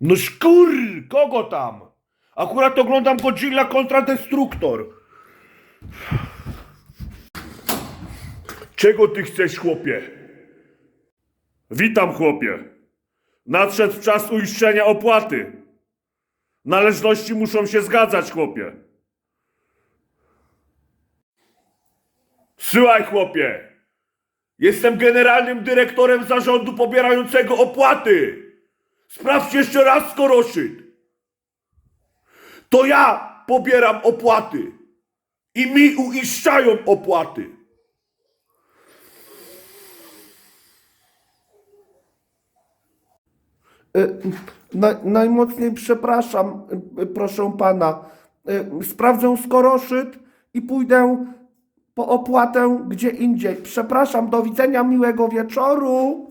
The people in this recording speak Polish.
No szkur, kogo tam? Akurat oglądam Godzilla kontra Destruktor. Czego ty chcesz, chłopie? Witam, chłopie. Nadszedł czas uiszczenia opłaty. Należności muszą się zgadzać, chłopie. Słuchaj, chłopie. Jestem generalnym dyrektorem zarządu pobierającego opłaty. Sprawdź jeszcze raz skoroszyt. To ja pobieram opłaty. I mi uiszczają opłaty. Na, najmocniej przepraszam, y, proszę pana. Y, Sprawdzę skoroszyt i pójdę po opłatę gdzie indziej. Przepraszam, do widzenia, miłego wieczoru.